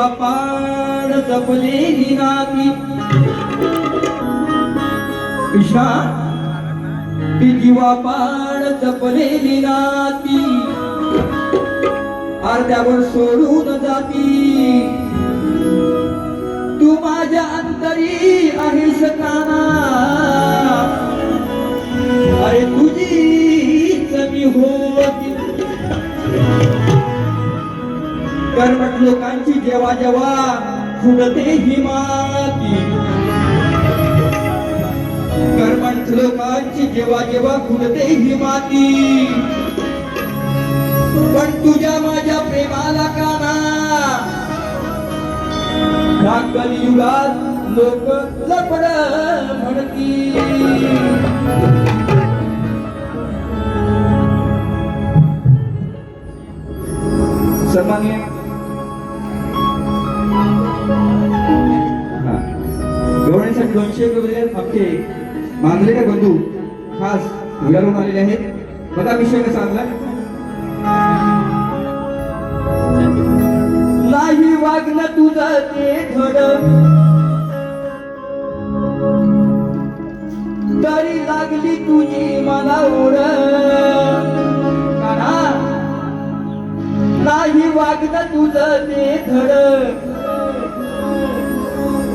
जीवा पाड जपलेली नाती. ईशा ती जीवा पाड जपलेली नाती. अर्ध्यावर सोडून जाती. तू माझ्या अंतरी आहेस काना अरे तू कर्मठ लोकांची जेव्हा जेव्हा फुलते ही माती. कर्मठ लोकांची जेव्हा जेव्हा फुलते ही माती. पण तुझ्या माझ्या प्रेमाला काना. ह्या कलियुगात लोक लपड म्हणती सन्मान्य दोनशे रुपये आमचे मांजरेकर बंधू? खास धुळ्यावरून आलेले आहेत. बघा विषय कसा आणला नाही वागणं तुझं ते धड. तरी लागली तुझी मला ओढ. नाही वागणं तुझं ते धड.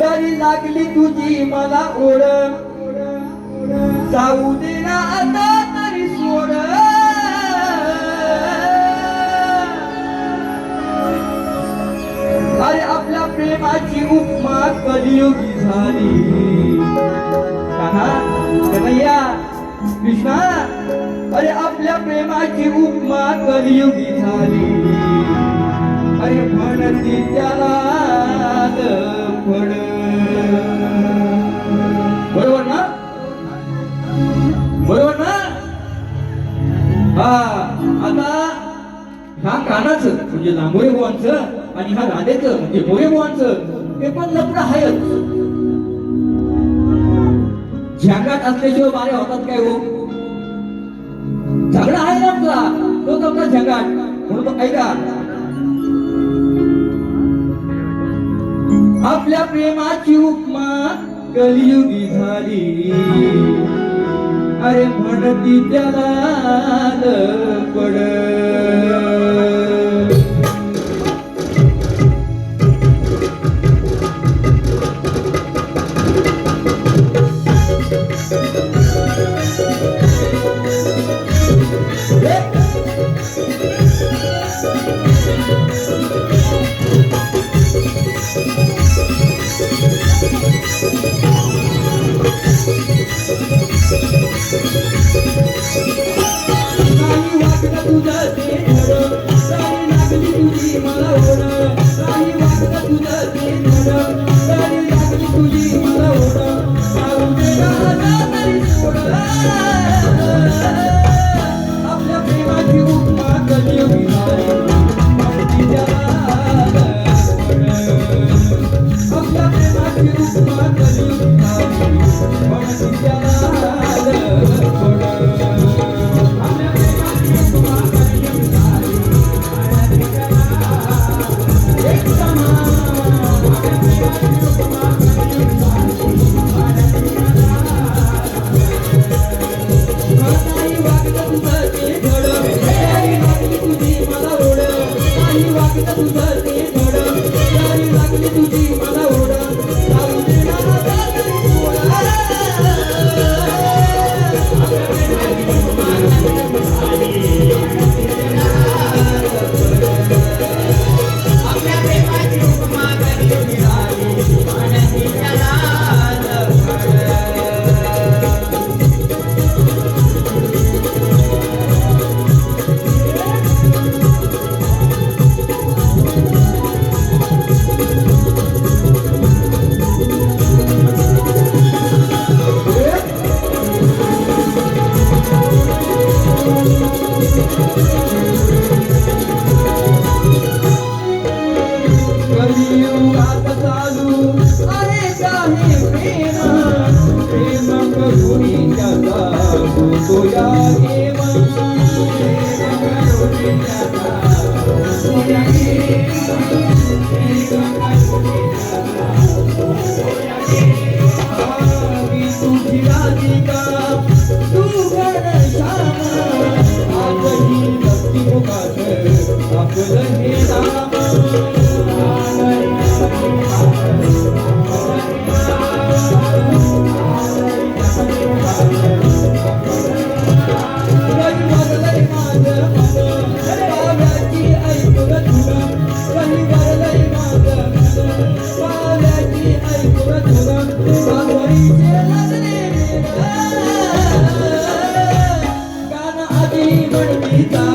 तरी लागली तुझी मला ओढ. जाऊ दे ना आता तरी सोड. अरे आपल्या प्रेमाची उपमा कलियुगी झाली. कन्हैया कृष्णा अरे आपल्या प्रेमाची उपमा कलियुगी झाली. अरे म्हणती त्याला फड म्हणजे लांबोरे बुवांचं आणि ह्या राधेचं म्हणजे मोरे बुवांचं ते पण लपड आहेच झंगाट असल्याशिवाय बारे होतात काय हो? झगडा आहे ना आपला. तो आपला झगाट म्हणून ऐका. आपल्या प्रेमाची उपमा कलियुगी झाली. अरे म्हणती त्याला पड. म्हणती त्याला कलियुगात चालू vida.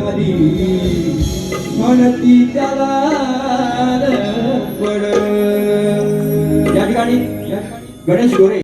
मिळाली म्हणती त्याला पड या ठिकाणी गणेश गोरे.